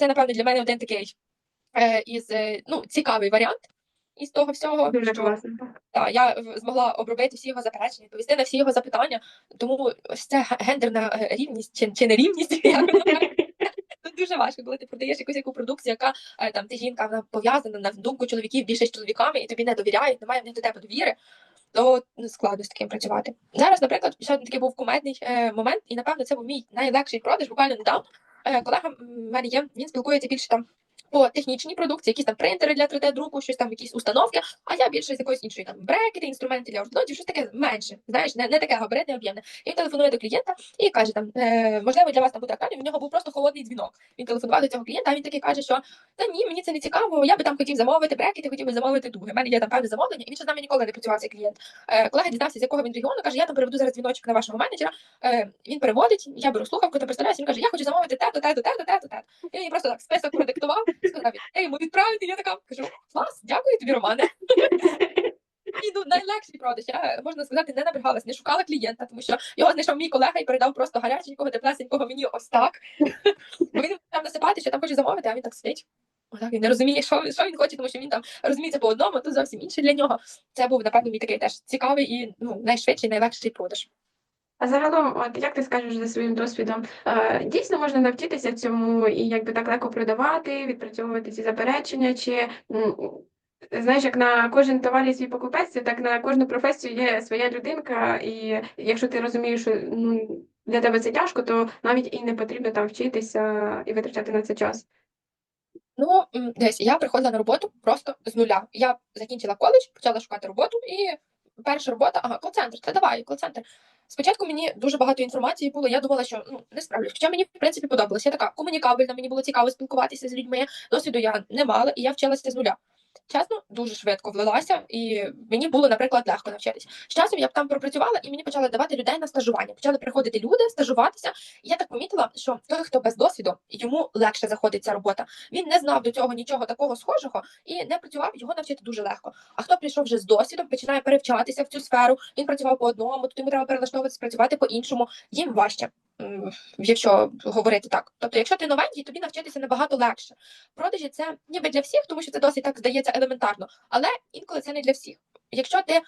це, напевно, для мене один такий е, із е, ну, цікавий варіант із того всього, Дуже що та, я змогла обробити всі його заперечення, відповісти на всі його запитання. Тому ось це гендерна е, рівність чи, чи нерівність. як воно дуже важко, коли ти продаєш якусь яку продукцію, яка е, там ти жінка, вона пов'язана на думку чоловіків більше з чоловіками, і тобі не довіряють, немає в них до тебе довіри. То ну, складно з таким працювати. Зараз, наприклад, ще один такий був кумедний е, момент, і напевно це був мій найлегший продаж. Буквально недавно е, колега м, в мене є, він спілкується більше там по технічній продукції, якісь там принтери для 3D-друку, щось там, якісь установки, а я більше з якоїсь іншої там брекети, інструменти для ордонтів, щось таке менше, знаєш, не, не таке габаритне, об'ємне. І він телефонує до клієнта і каже там, е, можливо, для вас там буде актуально, в нього був просто холодний дзвінок. Він телефонував до цього клієнта, а він такий каже, що та ні, мені це не цікаво, я би там хотів замовити брекети, хотів би замовити дуги. У мене є там певне замовлення, і він ще з нами ніколи не працював цей клієнт. Е, колега дізнався, з якого він регіону, каже, я там переведу зараз дзвіночок на вашого менеджера. Е, він переводить, я беру слухавку, там представляюся, він каже, я хочу замовити те-то, те-то, те-то, те-то, те-то. Він просто так список продиктував, сказав, я йому відправити, я така кажу, клас, дякую тобі, Романе. І ну, найлегший продаж. Я можна сказати, не набігалась, не шукала клієнта, тому що його знайшов мій колега і передав просто гаряченького, теплесенького мені ось так. Бо він там насипати, що там хоче замовити, а він так сидить. Отак він не розуміє, що, що він хоче, тому що він там розуміється по одному, то зовсім інше для нього. Це був, напевно, мій такий теж цікавий і ну, найшвидший, найлегший продаж. А загалом, от як ти скажеш за своїм досвідом, е, дійсно можна навчитися цьому і якби так легко продавати, відпрацьовувати ці заперечення, чи знаєш, як на кожен товар є свій покупець, так на кожну професію є своя людинка, і якщо ти розумієш, що ну для тебе це тяжко, то навіть і не потрібно там вчитися і витрачати на це час. Ну, дивись, я приходила на роботу просто з нуля. Я закінчила коледж, почала шукати роботу, і перша робота, ага, кол-центр, та давай, кол-центр. Спочатку мені дуже багато інформації було. Я думала, що ну не справлюсь. Хоча мені в принципі подобалося. Я така комунікабельна, мені було цікаво спілкуватися з людьми. Досвіду я не мала, і я вчилася з нуля. Чесно, дуже швидко влилася, і мені було, наприклад, легко навчитись. З часом я б там пропрацювала, і мені почали давати людей на стажування. Почали приходити люди, стажуватися. І я так помітила, що той, хто без досвіду, йому легше заходить ця робота. Він не знав до цього нічого такого схожого і не працював, його навчити дуже легко. А хто прийшов вже з досвідом, починає перевчатися в цю сферу. Він працював по одному, тут йому треба перелаштовуватися, працювати по іншому. Їм важче, якщо говорити так. Тобто, якщо ти новенький, тобі навчитися набагато легше. Продажі це ніби для всіх, тому що це досить так здається елементарно, але інколи це не для всіх. Якщо ти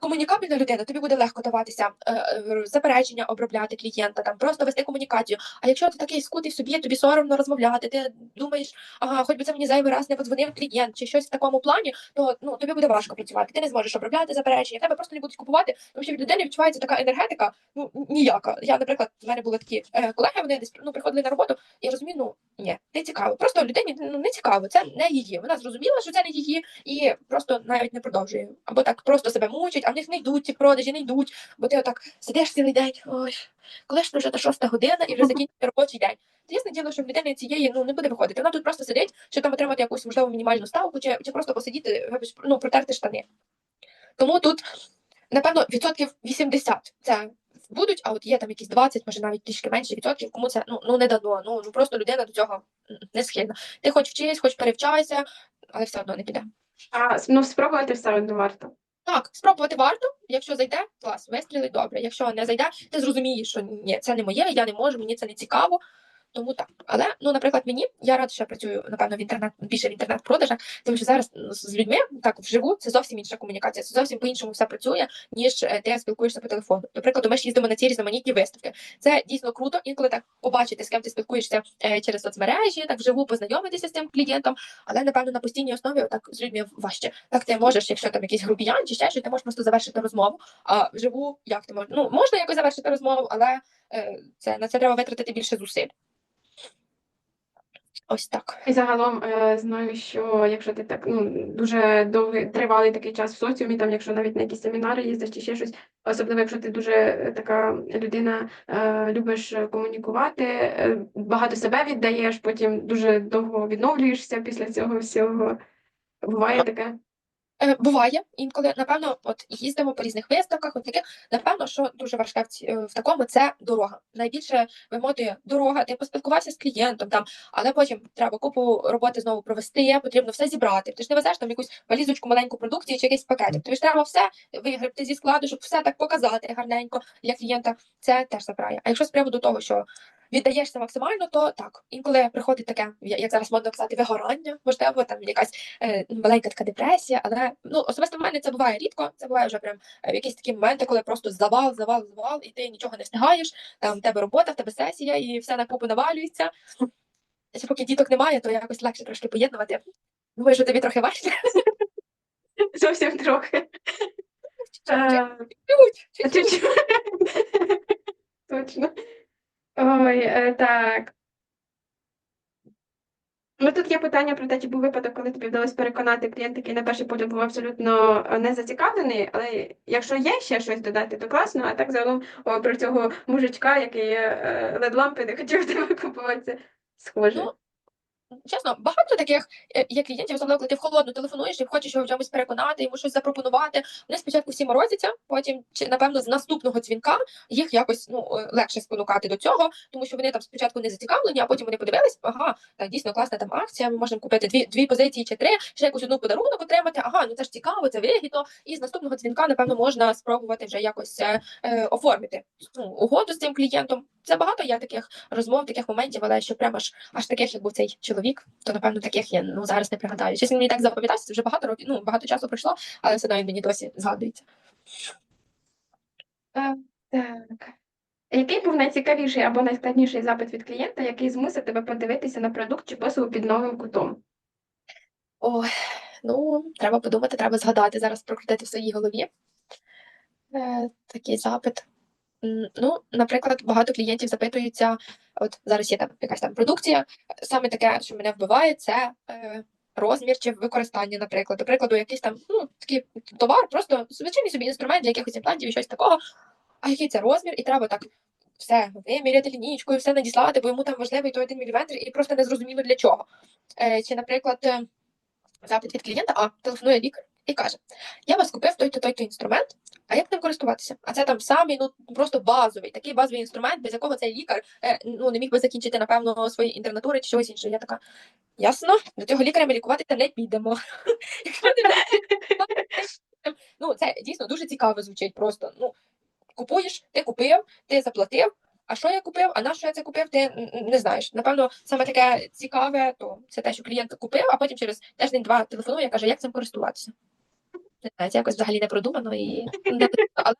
комунікабельна людина, тобі буде легко даватися е, е, заперечення, обробляти клієнта, там просто вести комунікацію. А якщо ти такий скутий в собі, тобі соромно розмовляти, ти думаєш, ага, хоч би це мені зайвий раз не подзвонив клієнт чи щось в такому плані, то ну тобі буде важко працювати. Ти не зможеш обробляти заперечення, тебе просто не будуть купувати, тому що від людини відчувається така енергетика, ну ніяка. Я, наприклад, в мене були такі е, колеги, вони десь ну, приходили на роботу, і я розумію, ну ні, не цікаво. Просто людині ну не цікаво, це не її. Вона зрозуміла, що це не її, і просто навіть не продовжує. Або так просто себе мучить, а в них не йдуть ці продажі, не йдуть. Бо ти отак сидиш цілий день. Ой, коли ж вже та шоста година і вже закінчиться робочий день. Ясне діло, що в людини цієї ну не буде виходити. Вона тут просто сидить, щоб там отримати якусь можливо мінімальну ставку, чи, чи просто посидіти, ну протерти штани. Тому тут, напевно, відсотків 80 це будуть, а от є там якісь 20, може навіть трішки менше відсотків, кому це ну, ну не дано. Ну, ну просто людина до цього не схильна. Ти хоч вчись, хоч перевчайся, але все одно не піде. А ну спробувати все одно варто. Так, спробувати варто. Якщо зайде, клас, вистрілить добре. Якщо не зайде, ти зрозумієш, що ні, це не моє, я не можу, мені це не цікаво. Тому так. Але ну, наприклад, мені я рада, що я працюю напевно в інтернет більше в інтернет-продажах, тому що зараз ну, з людьми так вживу це зовсім інша комунікація. Це зовсім по-іншому все працює, ніж е, ти спілкуєшся по телефону. До прикладу, ми ж їздимо на ці різноманітні виставки. Це дійсно круто, інколи так побачити, з ким ти спілкуєшся е, через соцмережі, так вживу познайомитися з цим клієнтом, але напевно на постійній основі так з людьми важче. Так ти можеш, якщо там якийсь грубіян чи ще щось, ти можеш просто завершити розмову. А вживу як ти можеш? Ну можна якось завершити розмову, але е, це на це треба витратити більше зусиль. Ось так. І загалом е, знаю, що якщо ти так ну дуже довгий тривалий такий час в соціумі, там якщо навіть на якісь семінари їздиш чи ще щось, особливо якщо ти дуже е, така людина, е, любиш комунікувати, е, багато себе віддаєш, потім дуже довго відновлюєшся після цього всього. Буває таке. Е, буває інколи, напевно, от їздимо по різних виставках, от таке. Напевно, що дуже важке в, ці, е, в такому це дорога. Найбільше вимотує дорога, ти поспілкувався з клієнтом там, але потім треба купу роботи знову провести, потрібно все зібрати. Ти ж не везеш там якусь валізочку маленьку продукції чи якийсь пакетик. Тобі ж треба все вигребти зі складу, щоб все так показати гарненько для клієнта. Це теж забирає. А якщо з приводу того, що віддаєшся максимально, то так. Інколи приходить таке, як зараз модно казати, вигорання, можливо, там якась е, маленька така депресія, але ну особисто в мене це буває рідко. Це буває вже прям е, в якісь такі моменти, коли просто завал, завал, завал, і ти нічого не встигаєш. Там в тебе робота, в тебе сесія, і все на купу навалюється. Ще поки діток немає, то якось легше трошки поєднувати. Думаю, що тобі трохи важче. Зовсім трохи. Е, Чуть-чуть. Чуть-чуть. Точно. Ой, е, так. Ну, тут є питання про те, чи був випадок, коли тобі вдалося переконати клієнта, який на перший погляд був абсолютно е, не зацікавлений, але якщо є ще щось додати, то класно, а так загалом о, про цього мужичка, який е, лед-лампи не хотів тебе купувати, схоже. Ну, Чесно, багато таких е, є клієнтів, особливо коли ти в холодну телефонуєш і хочеш його в чомусь переконати, йому щось запропонувати. Вони спочатку всі морозяться, потім чи напевно з наступного дзвінка їх якось ну е, легше спонукати до цього, тому що вони там спочатку не зацікавлені, а потім вони подивились, ага, так дійсно класна там акція. Ми можемо купити дві дві позиції чи три, ще якусь одну подарунок отримати. Ага, ну це ж цікаво, це вигідно. І з наступного дзвінка, напевно, можна спробувати вже якось е, е, оформити ну, угоду з цим клієнтом. Це багато є таких розмов, таких моментів, але що прямо аж аж таких, як був цей чоловік, то напевно таких я ну зараз не пригадаю. Чесно, мені так запам'ятався, це вже багато років, ну багато часу пройшло, але все одно він мені досі згадується. Е, Так. Який був найцікавіший або найскладніший запит від клієнта, який змусив тебе подивитися на продукт чи послугу під новим кутом? Ой, ну треба подумати, треба згадати зараз прокрутити в своїй голові. Е, такий запит. Ну, наприклад, багато клієнтів запитуються, от зараз є там якась там продукція, саме таке, що мене вбиває, це е, розмір чи використання, наприклад. До прикладу, якийсь там ну, такий товар, просто звичайний собі інструмент для якихось імплантів і щось такого. А який це розмір? І треба так все виміряти лінійкою, все надіслати, бо йому там важливий той один міліметр, і просто не зрозуміло для чого. Е, чи, наприклад, е, запит від клієнта, а телефонує лікар і каже: Я вас купив той-то той-то інструмент, а як ним користуватися? А це там самий ну просто базовий, такий базовий інструмент, без якого цей лікар е, ну не міг би закінчити, напевно, свої інтернатури чи щось інше. Я така. Ясно, до цього лікаря ми лікувати не підемо. Ну це дійсно дуже цікаво звучить. Просто ну купуєш, ти купив, ти заплатив. А що я купив, а на що я це купив, ти не знаєш. Напевно, саме таке цікаве, то це те, що клієнт купив, а потім через тиждень-два телефонує каже, як цим користуватися. Не знаю, це якось взагалі не продумано і не але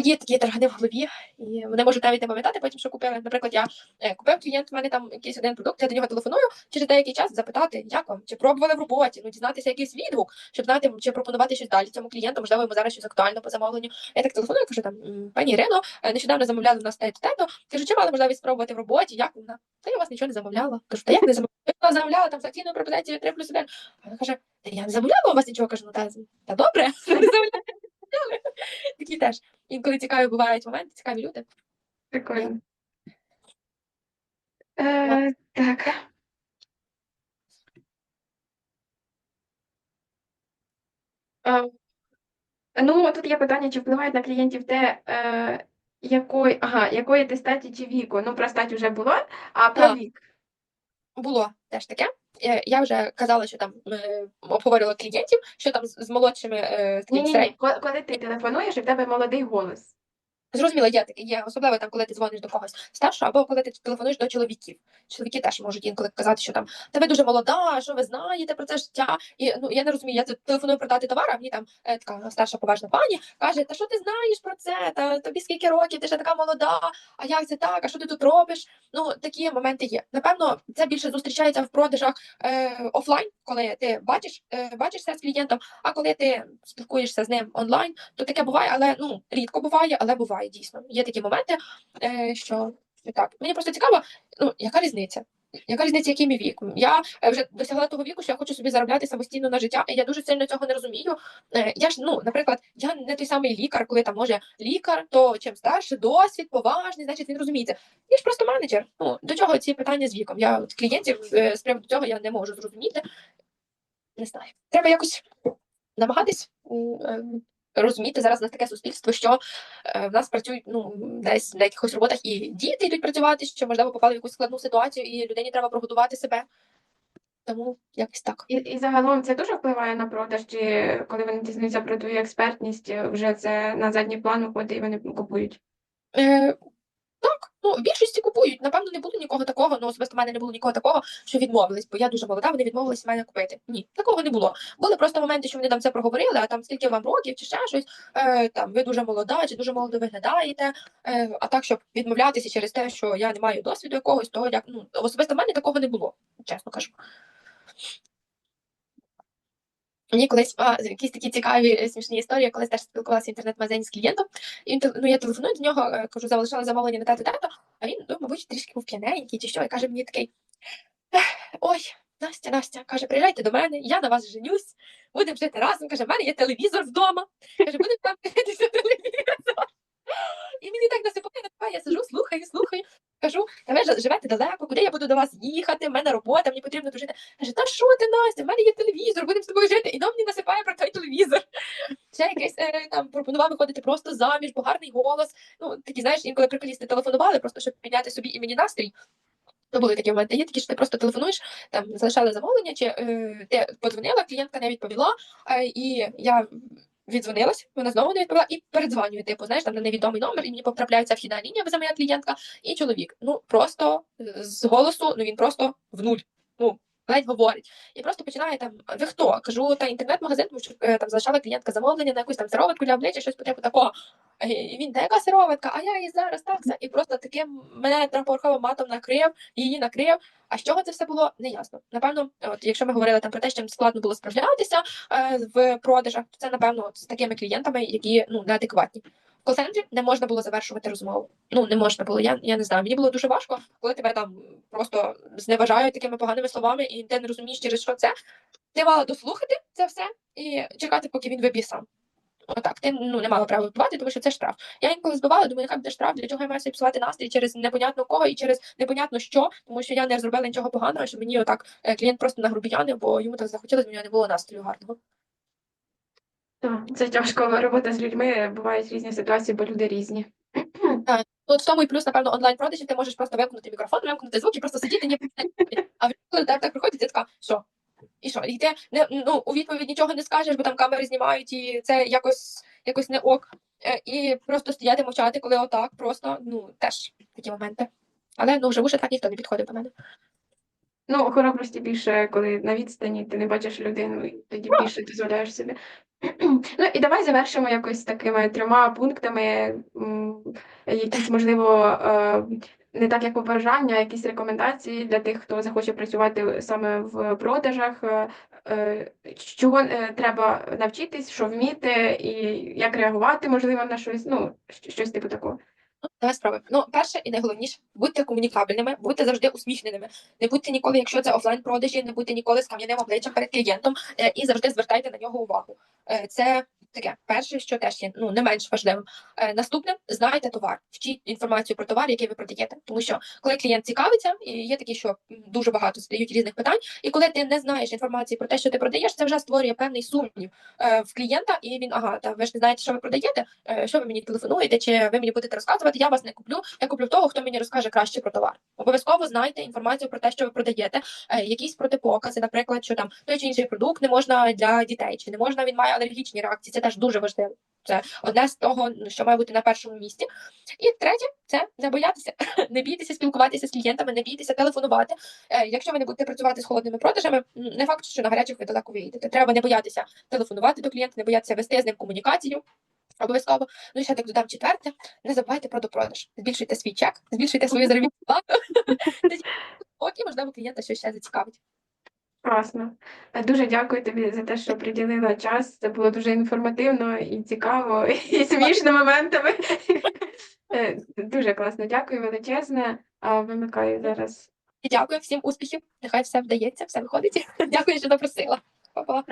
є такі таргани в голові, і вони можуть навіть не пам'ятати потім, що купили. Наприклад, я е, купив клієнт, в мене там якийсь один продукт, я до нього телефоную через деякий час запитати, як вам, чи пробували в роботі, ну дізнатися якийсь відгук, щоб знати, чи пропонувати щось далі цьому клієнту, можливо, йому зараз щось актуально по замовленню. Я так телефоную, кажу там, пані Ірино, е, нещодавно замовляли в нас те тето. Кажу, чи мали можливість спробувати в роботі? Як вона? Та я вас нічого не замовляла. Кажу, та як не замовляла? Замовляла там з акційною пропозицією 3 плюс 1. Вона каже, я не замовляла у вас нічого. Кажу, ну та, та добре, не замовляла. Такі теж. Інколи цікаві бувають моменти, цікаві люди. Прикольно. Е, так. Е, Ну, тут є питання, чи впливають на клієнтів те, е, якої, ага, якої ти статі чи віку. Ну, про стать вже було, а про Так. вік. Було теж таке. Е, Я вже казала, що там е, обговорювала клієнтів, що там з молодшими е, Ні-ні-ні, коли ти телефонуєш, і в тебе молодий голос. Зрозуміло, є таке, є особливо там, коли ти дзвониш до когось старшого, або коли ти телефонуєш до чоловіків. Чоловіки теж можуть інколи казати, що там та ви дуже молода, що ви знаєте про це життя. І ну я не розумію, я телефоную продати товар, а мені там е, така старша поважна пані каже: Та що ти знаєш про це? Та тобі скільки років, ти ще така молода, а як це так? А що ти тут робиш? Ну такі моменти є. Напевно, це більше зустрічається в продажах е, офлайн, коли ти бачиш, е, бачишся з клієнтом, а коли ти спілкуєшся з ним онлайн, то таке буває, але ну рідко буває, але буває дійсно. Є такі моменти, е, що так. Мені просто цікаво, ну яка різниця? Яка різниця, який мій вік? Я е, вже досягла того віку, що я хочу собі заробляти самостійно на життя, і я дуже сильно цього не розумію. Е, Я ж, ну, наприклад, я не той самий лікар, коли там може лікар, то чим старше, досвід, поважний, значить він розуміється. Я ж просто менеджер. Ну до чого ці питання з віком? Я от клієнтів з приводу цього я не можу зрозуміти. Не знаю. Треба якось намагатись ем, розуміти зараз у нас таке суспільство, що е, в нас працюють ну десь на якихось роботах і діти йдуть працювати, що можливо попали в якусь складну ситуацію, і людині треба прогодувати себе. Тому якось так. І, і загалом це дуже впливає на продаж, чи коли вони дізнаються про твою експертність, вже це на задній план виходить і вони купують. Е, Так, ну більшості купують. Напевно, не було нікого такого. Ну особисто в мене не було нікого такого, що відмовились, бо я дуже молода, вони відмовились мене купити. Ні, такого не було. Були просто моменти, що вони там це проговорили, а там скільки вам років чи ще щось. Е, там ви дуже молода, чи дуже молодо виглядаєте. Е, а так, щоб відмовлятися через те, що я не маю досвіду якогось, то як ну особисто в мене такого не було, чесно кажу. Мені колись а, якісь такі цікаві е, смішні історії. Колись теж спілкувалася в інтернет-магазині з клієнтом, і він ну, я телефоную до нього, е, кажу, залишала замовлення на тато, а він, ну, мабуть, трішки був п'яненький чи що, і каже мені такий: Ой, Настя, Настя, каже, приїжджайте до мене, я на вас женюсь, будемо жити разом. Каже, в мене є телевізор вдома. Каже, будемо там дивитися телевізор. І мені так насипає, я сижу, слухаю, слухаю. Кажу, та ви живете далеко, куди я буду до вас їхати? В мене робота, мені потрібно тут. Каже, та що ти, Настя, в мене є телевізор, будемо з тобою жити. І дом мені насипає про той телевізор. Ще якийсь е, там пропонував виходити просто заміж, бо гарний голос. Ну, такі, знаєш, інколи приколісти телефонували, просто щоб підняти собі і мені настрій. То були такі моменти. Є такі, що ти просто телефонуєш, там залишали замовлення, чи е, ти подзвонила, клієнтка не відповіла, е, і я віддзвонилась, вона знову не відповіла, і передзвонює, типу, знаєш, там на невідомий номер, і мені потрапляється вхідна лінія, бо це моя клієнтка, і чоловік. Ну просто з голосу, ну він просто в нуль. Ну, ледь говорить. І просто починає там, ви хто? Кажу, та інтернет-магазин, тому що е, там залишала клієнтка замовлення на якусь там сироватку для обличчя, щось по типу такого. Е, І він, та яка сироватка? А я її зараз так. І просто таким мене трапорховим матом накрив, її накрив. А з чого це все було, не ясно. Напевно, от якщо ми говорили там про те, що складно було справлятися е, в продажах, то це напевно от з такими клієнтами, які ну неадекватні. Кол-центрі не можна було завершувати розмову. Ну не можна було. Я, я не знаю. Мені було дуже важко, коли тебе там просто зневажають такими поганими словами, і ти не розумієш, через що це. Ти мала дослухати це все і чекати, поки він виб'є сам. Отак, ти ну не мала права вибивати, тому що це штраф. Я інколи збивала, думаю, нехай буде штраф, для чого я маю собі псувати настрій через непонятно кого і через непонятно що, тому що я не зробила нічого поганого, що мені отак е, клієнт просто нагрубіянив, бо йому так захотілося, в нього не було настрою гарного. Так, Це тяжко робота з людьми, бувають різні ситуації, бо люди різні. Ну, От в тому і плюс, напевно, онлайн продажі ти можеш просто вимкнути мікрофон, вимкнути звук і просто сидіти, ні. А коли тебе так приходить, ти така, що? І що? І ти не ну у відповідь нічого не скажеш, бо там камери знімають, і це якось якось не ок. Е, І просто стояти мовчати, коли отак, просто ну теж такі моменти. Але ну живу ще так ніхто не підходив до мене. Ну, хоробрості більше, коли на відстані ти не бачиш людину, і тоді більше дозволяєш собі. Ну і давай завершимо якось такими трьома пунктами, якісь, можливо, е, не так як побажання, а якісь рекомендації для тих, хто захоче працювати саме в продажах, е, е, чого треба навчитись, що вміти, і як реагувати, можливо, на щось, ну, щось типу такого. Давай спробуємо. Ну, перше і найголовніше, будьте комунікабельними, будьте завжди усміхненими. Не будьте ніколи, якщо це офлайн продажі, не будьте ніколи з кам'яним обличчям перед клієнтом е, і завжди звертайте на нього увагу. Е, Це таке перше, що теж є ну не менш важливим. Е, Наступне знайте товар, вчіть інформацію про товар, який ви продаєте. Тому що коли клієнт цікавиться, є такі, що дуже багато задають різних питань, і коли ти не знаєш інформації про те, що ти продаєш, це вже створює певний сумнів в клієнта, і він ага, та ви ж не знаєте, що ви продаєте, що ви мені телефонуєте, чи ви мені будете розказувати, я вас не куплю. Я куплю того, хто мені розкаже краще про товар. Обов'язково знайте інформацію про те, що ви продаєте, е, якісь протипокази, наприклад, що там той чи інший продукт не можна для дітей, чи не можна він має алергічні реакції. Це теж дуже важливо. Це одне з того, що має бути на першому місці. І третє, це не боятися, не бійтеся спілкуватися з клієнтами, не бійтеся телефонувати. Е, Якщо ви не будете працювати з холодними продажами, не факт, що на гарячих ви далеко виїдете. Треба не боятися телефонувати до клієнта, не боятися вести з ним комунікацію. Обов'язково. Ну і ще так додам четверте. Не забувайте про допродаж. Збільшуйте свій чек, збільшуйте свою заробітну плату. Поки, можливо, клієнта щось ще зацікавить. Класно. Е, Дуже дякую тобі за те, що приділила час. Це було дуже інформативно і цікаво, і смішно моментами. Е, Дуже класно. Дякую величезне. Вимикаю зараз. Дякую всім успіхів. Нехай все вдається, все виходить. Дякую, що запросила. Па-па.